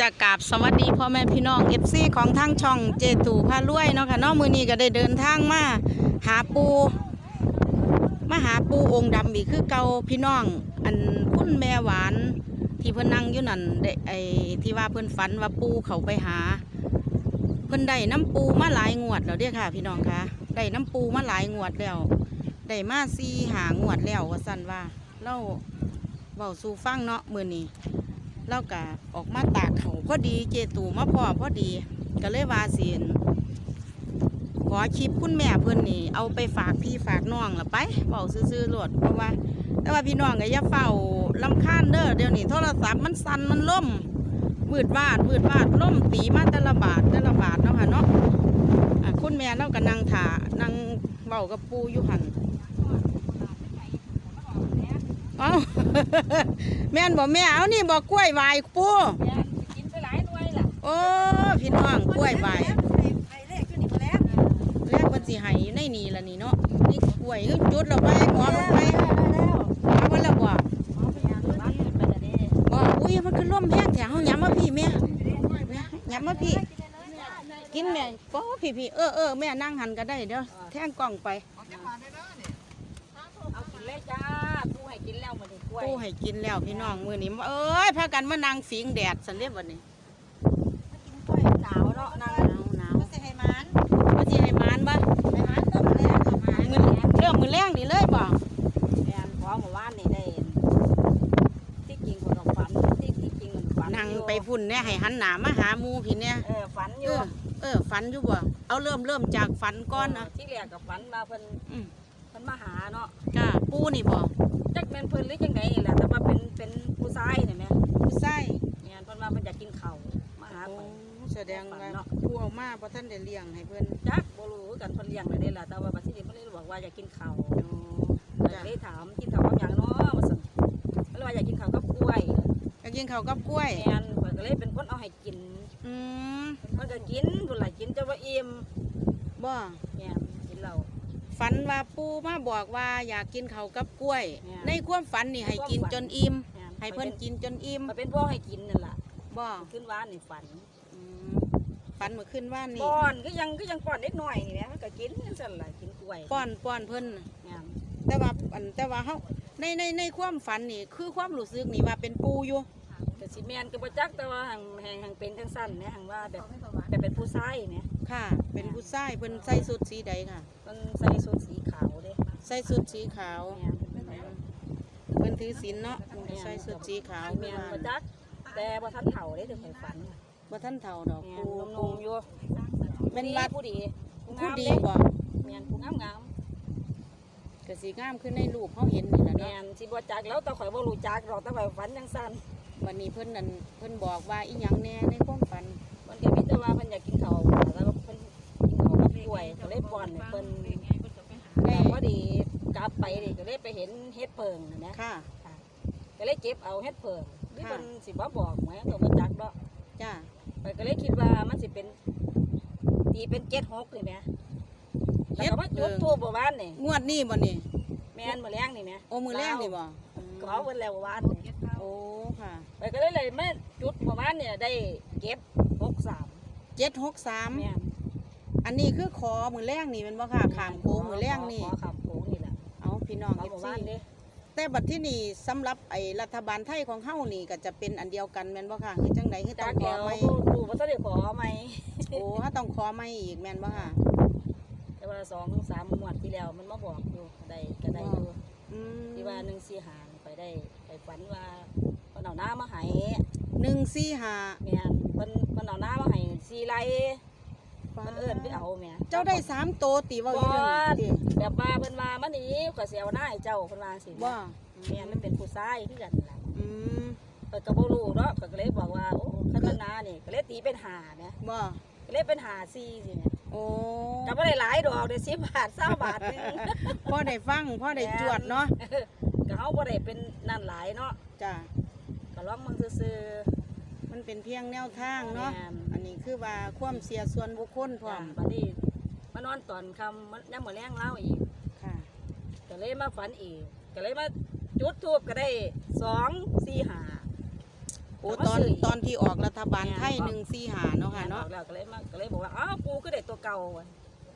จะกราบสวัสดีพ่อแม่พี่น้อง FC ของทางช่องเจตูพารวยเนาะค่ะเนาะมื้อนี้ก็ได้เดินทางมาหาปูมาหาปูองค์ดำอีกคือเก่าพี่น้อง อันคุณแม่หวาน ที่เพิ่นนั่งอยู่นั่นได้ไอที่ว่าเพิ่นฝันว่าปูเขาไปหา เพิ่นได้น้ำปูมาหลายงวดแล้วเด้อค่ะ พี่น้องคะได้น้ำปูมาหลายงวดแล้วได้มาซีหางวดแล้วว่าสั่นว่าเล่าเบาสู่ฟังเนาะมือนี้ เราก็ออกมาตากเขาพอดีเจตูมาพอพอดี ก็เลยว่าเสียนขอคลิปคุณแม่เพิ่อนนี่เอาไปฝากพี่ฝากน้องละไปเบาซื้อๆโลดเพราะว่า แต่ว่าพี่น้องก็อย่าเฝ้าลำคาญเด้อเดี๋ยวนี้โทรศัพท์มันสั่นมันล่มมืดวาดมืดวาดล่มตีมาแต่ละบาทแต่ละบาทเนาะค่ะเนาะคุณแม่เราก็นั่งถานั่งเบากับปูอยู่หันอ้า แม่นบอกแม่เอานี่บอกกล้วยไหวายปูกินไปหลายหน่วยล่ะโอ้พี่น้องกล้วยไหวายไอ้เลขอยู่นี่ก็แล้วแรกมันสิใหายในนี่ละนี่เนาะนี่กล้วยคือจุดเราไปหัวมันไปหัวมันและบ่เอาไปยางบ้านไปจะได้บ่อุ้ยมันคือล่มแห้งแถวเฮาย้ำมาพี่แม่แม่ย้ำมาพี่ กินแม่ป้อพี่พี่เออเออแม่นั่งหันก็ได้เดี๋ยวแท่งกล่องไปเอากินเลยจ้าผู้ให้กินแล้วมันนี่ กล้วยปูให้กินแล้วพี่น้องมื้อนี้เอ้ยพากันมานั่งฝิงแดดสันเรียบวันนี้กินกล้วยหนาวเนาะนางหนาวหนาวก็จะให้มันว่าสิให้มานบ่ให้มันต้มแล้วเอามามื้อเริ่มมื้อแรงนี่เลยบ่แอนขอหมู่บ้านนี่ได้ที่จริงคนเราฝันที่ที่จริงมันฝันนั่งไปพุ่นเนี่ยให้หันหน้ามาหาหมู่พี่เนี่ยเออฝันอเอยู่อเออฝันอยู่บ่เอาเริ่มเริ่มจากฝันก่อนนะที่แรกกับฝันมาเพิ่นอื มเพิ่นมาหาเนาะก้าปูนี่บ่จักแม่นเพิ่นหรือจังไดนี่แหละแต่ว่าเป็นเป็นผู้ชายนี่แหมผู้ใส่แม่นเพิ่นมาเพิ่นอยากกินข้าวมาหาโอ้เพิ่นแสดงว่าผู้เอามาบ่ทันได้เลี้ยงให้เพิ่นจักบ่รู้คือกันเพิ่นเลี้ยงไว้ได้ล่ะแต่ว่าบัดนี้เพิ่นเลยบอกว่าอยากกินข้าวโอ้ก็จ้ะเลยถามกินข้าวกับหยังเนาะว่าซั่นเพิ่นว่าอยากกินข้าวกับกล้วยก็กินข้าวกับกล้วย แม่นเพิ่นก็เลยเป็นคนเอาให้กินอืมเพิ่นก็กินเพิ่นล่ะกินจนว่าอิ่มบ่ แม่นกินเหล้า ฝันว่าปูมาบอกว่าอยากกินข้าวกับกล้วยเนี่ยในความฝันนี่ให้กินจนอิ่มแม่น ให้เพิ่นกินจนอิ่มมันเป็นพ่อให้กินนั่นล่ะบ่ขึ้นวานนี่ฝันอืมฝันเมื่อคืนว่านี่ป้อนก็ยังก็ยังป้อนเด็กน้อยนี่แหละมันก็กินจังซั่นล่ะกินกล้วยป้อนป้อนเพิ่นน่ะแม่นแต่ว่าอันแต่ว่าเฮาในในในความฝันนี่คือความรู้สึกนี่ว่าเป็นปูอยู่ก็สิแม่นก็บ่จักแต่ว่าหังแหงหังเป็นจังซั่นแหมหังว่าแบบแบบเป็นผู้ชายแหมค่ะ เป็นผู้ชายเพิ่นใส่สุดสีใดค่ะ มันใส่ชุดสีขาวเด้ใส่สุดสีขาวแม่นเพิ่นถือศีลเนาะใส่สุดสีขาวแม่เพิ่นนว่าบ่จักแต่บ่ทันเฒ่าเด้ถึงให้ฝันบ่ทันเฒ่าดอกแม่ปูนนปูมๆอยู่เป็นวัดผู้ดีผู้ดีบ่แม่นผู้งามงามก็สิงามขึ้นในรูปเฮาเห็นนี่ล่ะแม่เนาะนสิบ่จักแล้วแต่ข่อยบ่รู้จักหรอกแต่ข่อยฝันจังซั่นวันนี้เพิ่นนั่นเพิ่นบอกว่าอีหยังแน่ในความฝันมันก็มีแต่ว่าเพิ่นอยากกินข้าว ล้วยก็เลยป้อนให้เพิ่นได้พอดีกลับไปนี่ก็เลยไปเห็นเฮ็ดเพิงน่ะนะค่ะ ก็เลยเก็บเอาเฮ็ดเพิงหรือค่ะเพิ่นสิบ่บอกไหมก็บ่จักดอกจ้าข้อยก็เลยคิดว่ามันสิเป็นตีเป็น76นี่แหมแล้วก็มาจุดทูบเมื่อวานนี่งวดนี้บ่นี่แม่นมื้อแรงนี่แหมโอ้มือแรกนี่บ่ก็เอาเพิ่นแล้วเมื่อวานนี่โอ้ค่ะข้อยก็เลยเลยมาจุดเมื่อวานเนี่ยได้เก็บ63เจ็ดหกสามแม่น อันนี้คือขอมือแรกนี่แมันบ่ค่ะขามโค้งมือแรกนี่ขอขามโค้งนี่แหละเอาพี่น้องเอาเอฟเมื่อซีวานเด้แต่บัดที่นี่สำหรับไอ้รัฐบาลไทยของเฮานี่ก็จะเป็นอันเดียวกันแม่นบ่ค่ะคือจังไดคือต้จาองกขอแล้วไหมปู่บ่ทันได้ขอไหมโอ้ถ้าต้องขอไหมอีกแม่นบ่ค่ะ แต่ว่าสองถึงสามงวดที่แล้วมันมาบอกอยู่ได้ก็ได้อยู่อืมที่ว่าหนึ่งสี่หางไปได้ไปฝันว่าเพิ่นเอาน้ามาให้หนึ่งสี่ห้าแม่นเพิ่นเพิ่นเอาน้ามาให้สี่ไร่ เพิ่นเอิ้นไปเอาแม่เจ้าได้สามโตตีเว่าอยู่นั่นติแบบว่าเพิ่นว่ามันนี่ข่อยสิเอาหน้าให้เจ้าเพิ่นว่าสิบ่แม่นมันเป็นผู้ชายคือกันล่ะอืมเพิ่นก็บ่รู้เนาะข้อยก็เลยบอกว่าโอ้คันมันนานี่ก็เลยตีเป็นหาแหมบ่ก็เลยเป็นหาสี่สิแหมโอ้ก็บ่ได้หลายดอกได้10บาท20บาทนึง พ่อได้ฟังพ่อได้จวดเนาะก็เฮาบ่ได้เป็นนั่นหลายเนาะจ้ะก็ลองมึงซื่อ มันเป็นเพียงแนวทางๆเนาะ แม่น อันนี้คือว่าความเสียส่วนบุคคลพร้อจ้ามบัดนี้มานอนตอนค่ำมันยังมื้อแรงเล่าอีกค่ะ ก็เลยมาฝันอีกก็เลยมาจุดทูบก็ได้2 4 5โอ้ตอนตอนที่ออกรัฐบาลไทยหนึ่งสี่หาเนาะค่ะเนาะ แล้วก็เลยมาก็เลยบอกว่าอ้าวปูก็ได้ตัวเก่าว่ะ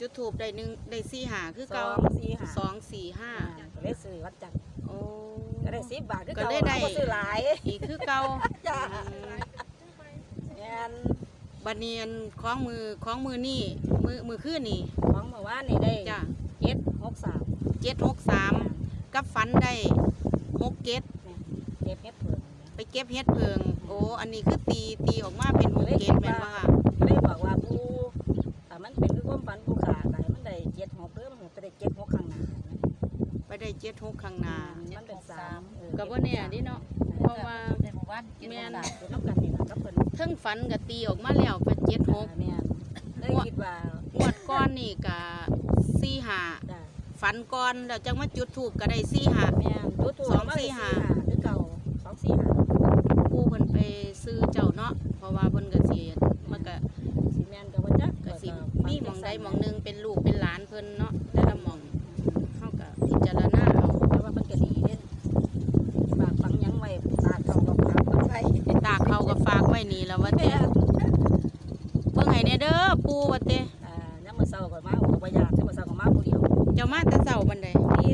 จุดถูกได้หนึ่งได้สี่หาคือเก่าสองสี่ห้าสองสี่ห้าก็เลยซื้อวัดจันทร์โอ้ ก็ได้สิบบาทคือก็เก่าเลยได้ เราก็ซื้อหลาย อีกคือเก่าจ้าอืมแม่ นบัดเนียนของมือของมือนี่มือมือขึ้นนี่ของเมื่อวานนี่ได้จ้ะเจ็ดหกสามเจ็ดหกสามกับฟันได้หกเจ็ดเจ็บเฮ็ดเพิ่งไปเก็บเฮ็ดเพิง โอ้อันนี้คือตีตีออกมาเป็นหกเจ็ดแม่นบ่ค่ะก็เลยบอกว่าปูถ้ามันเป็นคือความฝันปูขาไก่มันได้เจ็ดหกเด้อมันไปได้เจ็ดหกข้างหน้าไปได้เจ็ดหกข้างหน้ามันเป็นสามเออก็บ่แน่ดิเนาะเพราะว่า ในหมู่บ้านกินแม่นหมดเป็นน้ำกันนี่ล่ะก็เพิ่น เทั้งฝันก็ตีออกมาแล้วเป็นเจ็ดหกแม่นเลยคิดว่างวดก้อนนี่ก็สี่หาจ้ะฝันก่อนแล้วจังมาจุดถูกก็ได้สี่หา แม่นดูถูกสองสี่ห้า หรือเก่าสองสี่ห้าผู้เพิ่นไปซื้อเจ้าเนาะเพราะว่าเพิ่นก็สิมันก็สีแม่นกับว่าจักก็สิมีหมองใดหมองหนึงเป็นลูกเป็นหลานเพิ่นเนาะแต่ละหมองเฮาก็พิจาร ฝากไว้นี่แล้วว่าเต้เบิ่งให้แน่เด้อปู่ว่าเต้อ่าน้ำมือเศร้าก่อนมาบอกว่าอยากน้ำมือเศร้าก่อนมาผู้เดียวเจ้ามาแต่เช้าบันไดดีสิมัน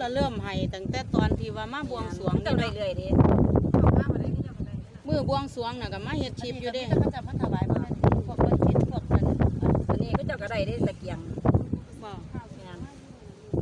ละเริ่มให้ตั้งแต่ตอนที่ว่ามาบวงสรวงเจ้านี่ได้เนาะเลยดิเอามาบ่ได้ก็จะบ่ได้มื้อบวงสรวงน่ะก็มาเฮ็ดชิปอยู่เด้เขาจะมาถวายบ่แม่นพวกคนกินพวกนั้นอันนี้ก็เจ้าก็ได้เด้ตะเกียงบ่แม่น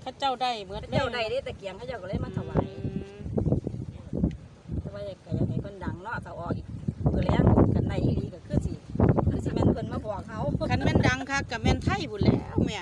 เขาเจ้าได้เบิดเจ้าได้เด้ตะเกียงเขาเจ้าก็เลยมาถวายอืมแต่ว่าก็อยากให้เพิ่นดังเนาะถ้าออกอีกก็แล้วกันได้อีหลีก็คือสิคือสิแม่นเพิ่นมาบอกเขาคันแม่นดังคักก็แม่นไทยพุ่นแล้วแม่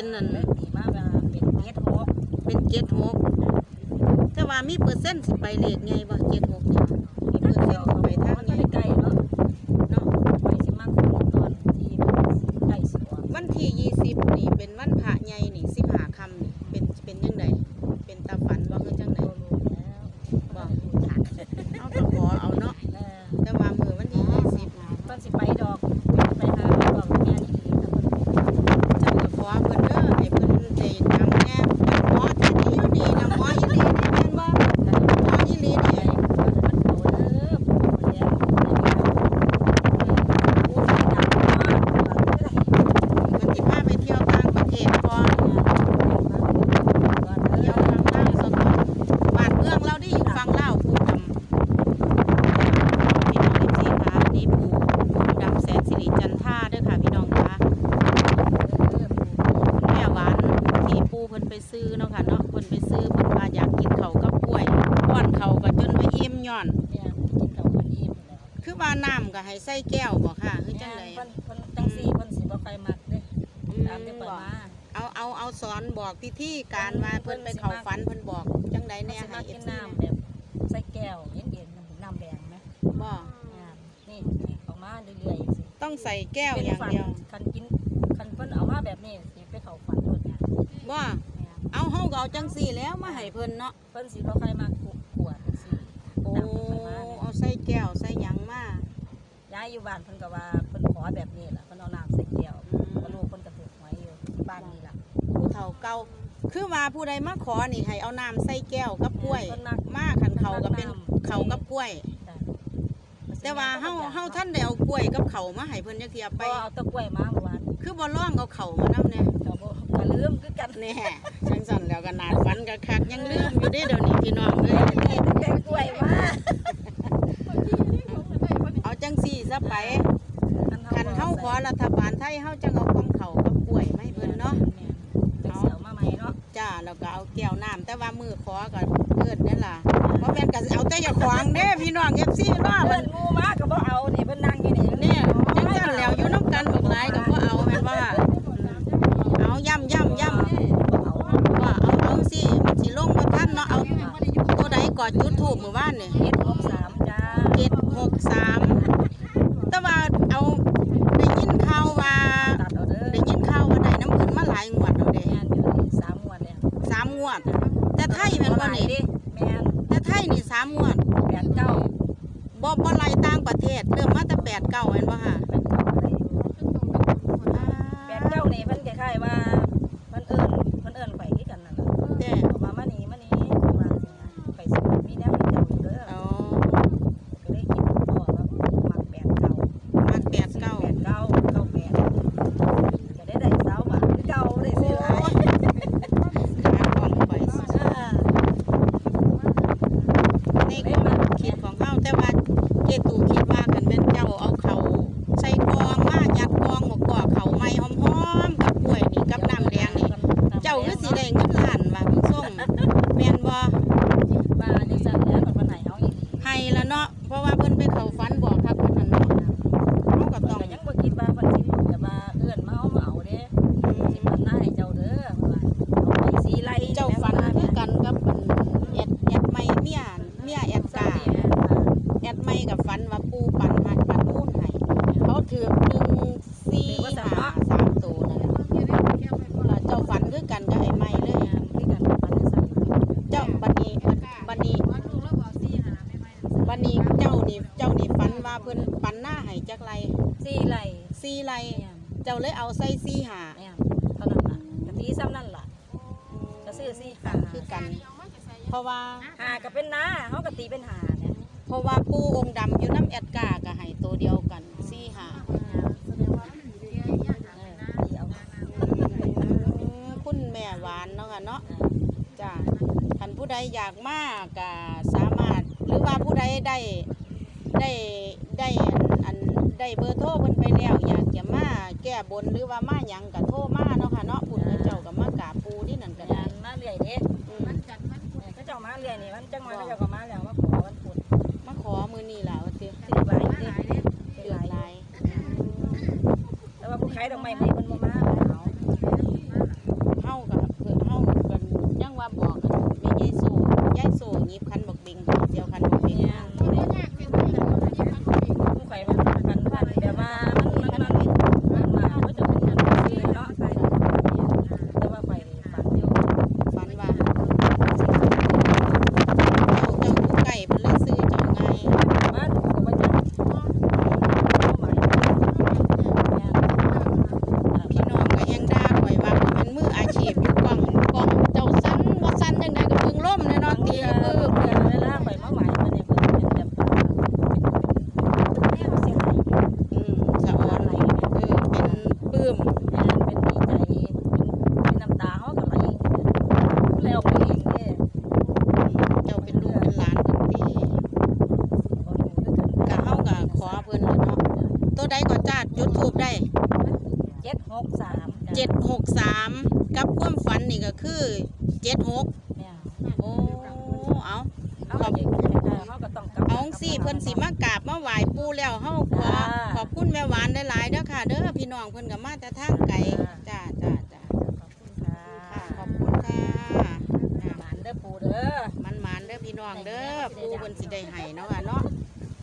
เป็นนั่นเล็กดีมากเวลาเป็นเน็ตหกเป็นเจ็ดหกแต่ว่ามีเปอร์เซ็นต์สิไปเลขไงบ่เจ็ดหกเนี่ยมีเปอร์เซ็นต์สิไปทางมันไงไม่ไกลเนาะเนาะไปสิมากตอนที่ใกล้สิออกวันที่ยี่สิบนี่เป็นวันพระใหญ่นี่สิบหาคำนี่เป็นเป็นยังไงเป็นตาฝันว่าคือจังได เรารู้แล้ว บอก รู้จัก เอาก็ขอเอาเนาะ เออ แต่ว่ามือวันที่ยี่สิบ ตอนสิไปดอกไปหาไปบอกแม่นี่ดีแต่เพิ่น เจ้าก็ขอเพิ่นเด้อให้เพิ่นได้ดังแน่เพิ่นหมอที่นี่อยู่นี่นะหมออีหลีนี่แม่นบ่หมออีหลีนี่ มันเขาเด้อผู้เลี้ยง ก็ให้ใส่แก้วบ่ค่ะคือจังได เพิ่นเพิ่นจังซี่เพิ่นสิบ่ค่อยมักเด้ตามที่เพิ่นมา เอาเอาเอาสอน บอกพิธีการว่าเพิ่นไปเข้าฝันเพิ่นบอกจังไดเพิ่นแน่สิให้มาเอกินฟซีน้ำแบบใส่แก้วเย็นๆน้ำน้ำแดงไหมบ่อ่านี่นี่ออกมาเรื่อยๆสิต้องใส่แก้วอย่างเดียวคันกินคันเพิ่นเอามาแบบนี้สิไปเข้าฝันโดดเนี่ยบ่เนี่ยเอาเฮาก็เอาจังซี่แล้วมาให้เพิ่นเนาะเพิ่นสิบ่ค่อยมากขวดจังซี่โอ้น้ำเพิ่นมาเนี่ยเอาใส่แก้วใส่หยังมาย้ายอยู่บ้านเพิ่นก็ว่าเพิ่นขอแบบนี้ล่ะเพิ่นเอาน้ำใส่แก้วก็ลูกเพิ่นก็ถูกหวยอยู่ที่บ้านนี่ล่ะ ผู้ เฒ่าเก่าคือว่าผู้ใดมาขอนี่ให้เอาน้ำใส่แก้วกับกล้วย เพิ่นมัก มาขันเขาก็เป็นเพิ่นมักน้ำเขากับกล้วย จ้ะแต่ว่าเฮาเฮาท่านได้เอากล้วยกับเขามาให้เพิ่นจักเทียไปไปเอาตะกล้วยมาเมื่อวานคือบ่ร้องเอาเขามานํแน่ก็บ่ก็ลืมคือกันแน่จังสั่นแล้วก็นาดฝันก็คักยังลืมอยู่เด้เดี๋ยวนี้พี่น้องเอ้ยแม่แต่กล้วยมาเอาจังซี่ซะไป คันเฮาขอรัฐบาลไทยเฮาจังเอาของเขากับกล้วยมา แล้วก็เอาแก้วน้ำแต่ว่ามือขอก็เอิ้นนั่นล่ะบ่แม่นก็สิเอาแต่อย่าขวางเด้พี่น้อง FC เนาะเพิ่เพิ่นนงูมาก็บ่เอานี่เพิ่นนั่งอยู่นี่เนี่ยจังซั่นแล้วอยู่นํกันบักหลายก็บ่เอาแม่นบ่ค่ะเอาย่ำย่ำย่ำบ่เอาว่าเอาเอาสิมันสิลงบ่ทันเนาะเอาตัวใดก่อนจุดทูบเมื่อวานนี่เฮ็ด63จ้า 763แต่ว่าเอาได้ยินข่าวว่า ตัดเอาเด้อ ได้ยินข่าวว่าได้น้ำเพิ่นมาหลายงวดแล้วเด้ แม่นอยู่นี่3งวดแล้ว สามงวด แต่ ไทยแม่นบ่นี่ดิแม่นแต่ไทยนี่สามงวด8 9บ่บ่ไล่ต่างประเทศ เริ่มมาแต่8 9แม่นบ่ค่ะ แปดเจ้านี่เพิ่นคล้ายๆว่าเพิ่นเอิ้นเพิ่นเอิ้นข่อยคือกันนั่นล่ะ เด้ ออกมามานี่มานี่ว่าสินะข่อยสิมีแนวให้เจ้าอยู่เด้อ อ๋อ ก็เลยคิดพอว่ามักแปดเก้า มัน แปด 8 เก้า 9 เก้าเก้าแปดก็ได้ได้สาวบาทคือเก่าได้ซื้อหลาย ขาของข่อยสิ อ่า ในความคิดของเฮาแต่ว่าเจตูคิดว่าคันแม่นเจ้าเอาเขาใส่กองมายัดกองหมกกว่าเขาใหม่หอมๆกับกล้วยนี่กับน้ำแดงนี่ เจ้าคือสิได้เงินล้านว่าคุณส้มแม่นบ่ ว่าจังซั่นแล้วก็วันไหนเฮาอีก ให้ละเนาะเพราะว่าเพิ่นไปเข้าฝันบอกครับเพิ่นนั่นเนาะเฮาก็ต้อง ก็ยังบ่คิดว่าเพิ่นสิแบบว่าเอื้อนมาเอามาเอาเด้สิเพิ่นหน้าให้เจ้าเด้อว่าเอาไปสีไล่ เจ้าฝันคือกันกับอันแอดแอดไม่เมียเมียแอดกาแอดไม่กับฝันว่าปูปันหัดปันมูนให้เขาถือหนึ่งสี่ห้าสามตัวนั่นแหละแล้วเจ้าฝันคือกันกับไอ้ไม่เลย คือกันฝันจังซั่น เจ้าบัดนี้บัดนี้บัดนี้เจ้านี่เจ้านี่ฝันว่าเพิ่นปันหน้าให้จักไร สีไล่ สี่ไร แม่น เจ้าเลยเอาใส่สี่หาแม่นเท่านั้นล่ะกะตีซ้ำนั่นล่ะก็ซื้อสีหาคือกัน เพราะว่าหาก็เป็นหน้าเฮาก็ตีเป็นหาเนี่ยเพราะว่าปูองค์ดำอยู่น้ำแอดกาก็ให้ตัวเดียวกันสี่หาเออตีเอาอืมคุณแม่หวานเนาะค่ะเนาะจ้าท่านผู้ใดอยากมากก็สามารถหรือว่าผู้ใดได้ได้ได้อันอันได้เบอร์โทรเพิ่นไปแล้วอยากจะมา แก้บนหรือว่ามาหยังก็โทรมาเนาะค่ะเนาะพุ่นเจ้าก็มากราบปูที่นั่นก็ก็ได้ได้มาเรื่อยเด้อืมเขาเจ้ามาเรื่อยนี่มันจังมาเขาเจ้าก็มาแล้วมาขอวันพุธ มาขอมือนี่ล่ะว่าติ สิบใบเด้ เดือดหลาย แต่ว่าผู้ขายดอกไม้มันเพิ่นบ่มาเอา เฮากับเพิ่นเฮากันยังว่าบอกกันแม่ยายโซยายโซหยิบคันบักเบงให้เดียวคันบักเบง เนี่ยผู้ขายมันพันพันแบบว่ามันมันมันมันมาเขาจะเป็นอันนี้เนาะไปแต่ว่าไปฝันอยู่ ฝันว่าเจ้าเจ้าผู้ไก่เพิ่นเลยซื้อเจ้าไง มาก็บ่จักผู้หมายเนี่ย พี่น้องก็ยังด่าข่อยว่ามันมืออาชีพอยู่กล้องกล้องเจ้าสั่นบ่สั่นจังไดก็เพิ่งล่มแน่เนาะตี เอ ปื้ อ ม เวลาเวลาไปมาหมายมันเนี่ยเพิ่นเป็นแบบเป็นแนวเสียหาย อืมสะออนไหลเออเป็นปื้ม แม่นเป็นดีใจเป็นน้ำตาเฮาก็ไหลแล้วไปเองเด้ เจ้าเป็นลูกเป็นหลานเพิ่นติ บ่รู้คือกัน ก็เฮาก็ขอเพิ่นแหละเนาะตัวใดก็จ้าจุดทูบได้ 763 เจ็ดหกสามกับความฝันนี่ก็คือเจ็ดหก เนี่ย โอ้เอา เอาก็เด็กเฮาก็ต้องกลับ เอาสิเพิ่นสิมากราบมาไหว้ปู่แล้วเฮาขอ หลายๆ เด้อค่ะ เด้อพี่น้องเพิ่นก็มาแต่ทางไกลจ้าจ้าจ้าขอบคุณค่ะค่ะขอบคุณค่ะจ้าหมานเด้อปูเด้อมันหมานเด้อพี่น้องเด้อปูเพิ่นสิได้ให้เนาะค่ะเนาะ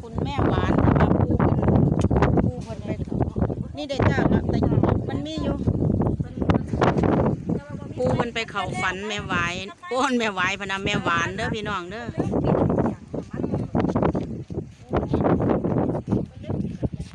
คุณแม่หวานกับปูเพิ่นปูเพิ่นไปนี่ได้จ้าแล้วแต่มันมีอยู่ปูเพิ่นไปเข้าฝันแม่หวายโอ้นแม่หวายพะนะแม่หวานเด้อพี่น้องเด้อ